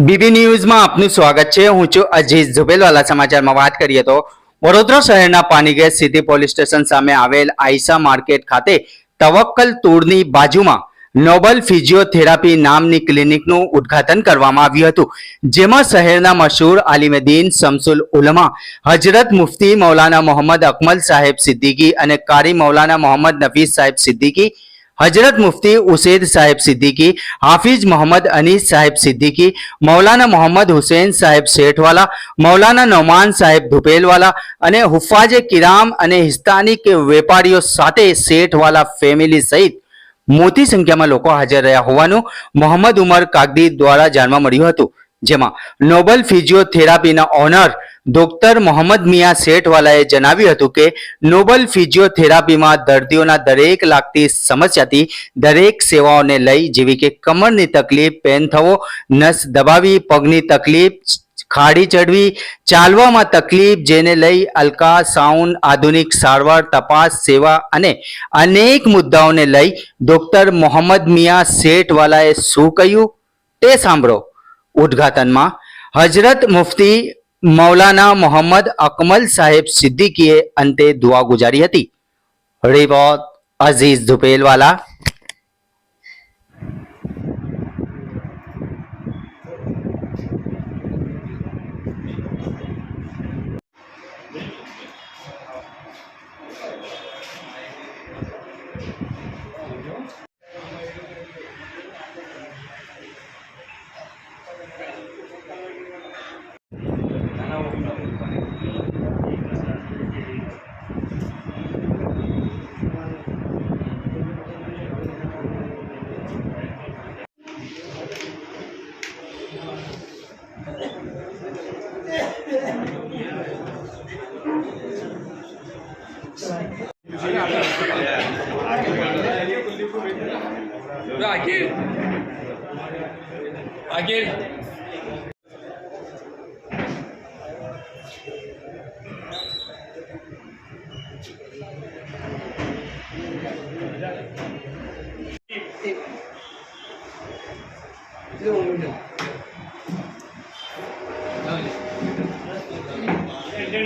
BB ન્યૂઝમાં આપનું સ્વાગત છે. હું છું અજીઝ ઝુબેલવાલા. સમાચારમાં વાત કરીએ તો વડોદરા શહેરના પાનીગેટ સિટી પોલીસ સ્ટેશન સામે આવેલ આઈસા માર્કેટ ખાતે તવક્કલ તૂરની બાજુમાં નોબલ ફિઝિયોથેરાપી નામની ક્લિનિકનું ઉદ્ઘાટન કરવામાં આવ્યું હતું. જેમાં શહેરના મશહૂર આલિમદીન શમસુલ ઉલમા હજરત મુફતી મૌલાના મોહમ્મદ અકમલ સાહેબ સિદ્દીકી અને કારી મૌલાના મોહમ્મદ નફીસ સાહેબ સિદ્દીકી હજરત મુફતી ઉસેદ સાહેબ સિદ્દીકી હાફિઝ મોહમ્મદ અનીસ સાહેબ સિદ્દીકી મૌલાના મોહમ્મદ હુસેન સાહેબ શેઠવાલા મૌલાના નોમાન સાહેબ ધુપેલવાલા અને હુફાજે કિરામ અને હિસ્તાની કે વેપારીઓ સાથે શેઠવાલા ફેમિલી સહિત મોટી સંખ્યામાં લોકો હાજર રહ્યા હોવાનું મોહમ્મદ ઉમર કાગદી દ્વારા જાણવા મળ્યું હતું જેમાં નોબલ ફિઝિયોથેરાપીના ઓનર ડોક્ટર મોહમ્મદ મિયા શેઠવાલાએ જણાવ્યું હતું કે નોબલ ફિઝિયોથેરાપીમાં દર્દીઓના દરેક લાગતી સમસ્યાથી દરેક સેવાઓને લઈ જેવી કે કમરની તકલીફ, પેન થવો, નસ દબાવી, પગની તકલીફ, ખાડી ચડવી, ચાલવામાં તકલીફ જેને લઈ અલ્કા સાઉન્ડ આધુનિક સારવાર, તપાસ, સેવા અને અનેક મુદ્દાઓને લઈ ડોક્ટર મોહમ્મદ મિયા શેઠવાલાએ શું કહ્યું તે સાંભળો. ઉદ્ઘાટનમાં હજરત મુફતી મૌલાના મોહમ્મદ અકમલ સાહેબ સિદ્દીકીએ અંતે દુઆ ગુજારી હતી. રિવોત અઝીઝ ધુપેલવાલા आखिर आखिर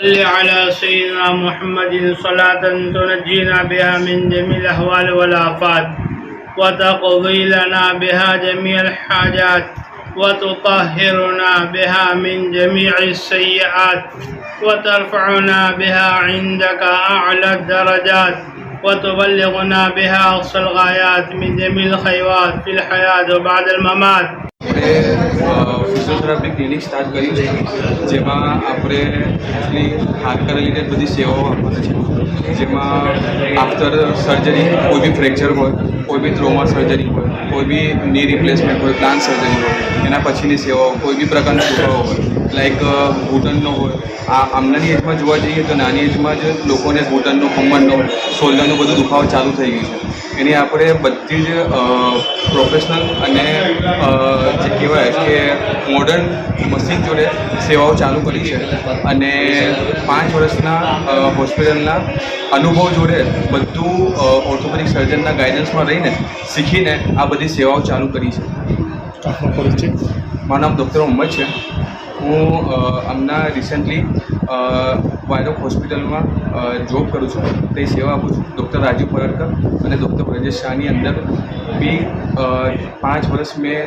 صل على سيدنا محمد صلاة تنجينا بها من جميع الأهوال والآفات وتقضي لنا بها جميع الحاجات وتطهرنا بها من جميع السيئات وترفعنا بها عندك أعلى الدرجات وتبلغنا بها أقصى الغايات من جميع الخيرات في الحياة وبعد الممات. ફિઝિયોથેરાપી ક્લિનિક સ્ટાર્ટ કર્યું છે. જેમાં આપણે મોસ્ટલી હાડકાને લીધે બધી સેવાઓ આપવાની છે. જેમાં આફ્ટર સર્જરી કોઈ બી ફ્રેક્ચર હોય, કોઈ બી ટ્રોમા સર્જરી હોય, કોઈ બી ની રિપ્લેસમેન્ટ હોય પ્લાન સર્જરી હોય, એના પછીની સેવાઓ, કોઈ બી પ્રકારના દુખાવો હોય લાઈક ઘૂંટણનો હોય. આ આમનાની એજમાં જોવા જઈએ તો નાની એજમાં જ લોકોને ઘૂંટણનો કમરનો શોલ્ડરનો બધો દુખાવો ચાલુ થઈ ગયું છે. એની આપણે બધી જ પ્રોફેશનલ અને જે કહેવાય કે મોડર્ન મશીન જોડે સેવાઓ ચાલુ કરી છે. અને પાંચ વર્ષના હોસ્પિટલના અનુભવ જોડે બધું ઓર્થોપેડિક સર્જનના ગાઈડન્સમાં રહીને શીખીને આ બધી સેવાઓ ચાલુ કરી છે. મારું નામ ડૉક્ટર ઉમ્મદ છે. હું હમણાં રિસન્ટલી વાયરોક હોસ્પિટલમાં જોબ કરું છું. તે સેવા આપું છું. ડૉક્ટર રાજીવ પરડકર અને ડૉક્ટર બ્રજેશ શાહની અંદર બી પાંચ વર્ષ મેં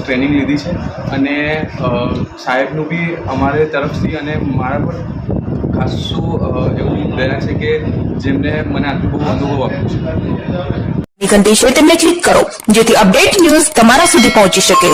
ટ્રેનિંગ લીધી છે. અને સાહેબનું બી અમારે તરફથી અને મારા પર ખાસું એવું પ્રેરણા છે કે જેમને મને આટલું બહુ અનુભવ આપ્યો છે. છે તેમને ક્લિક કરો, જેથી અપડેટ ન્યૂઝ તમારા સુધી પહોંચી શકે.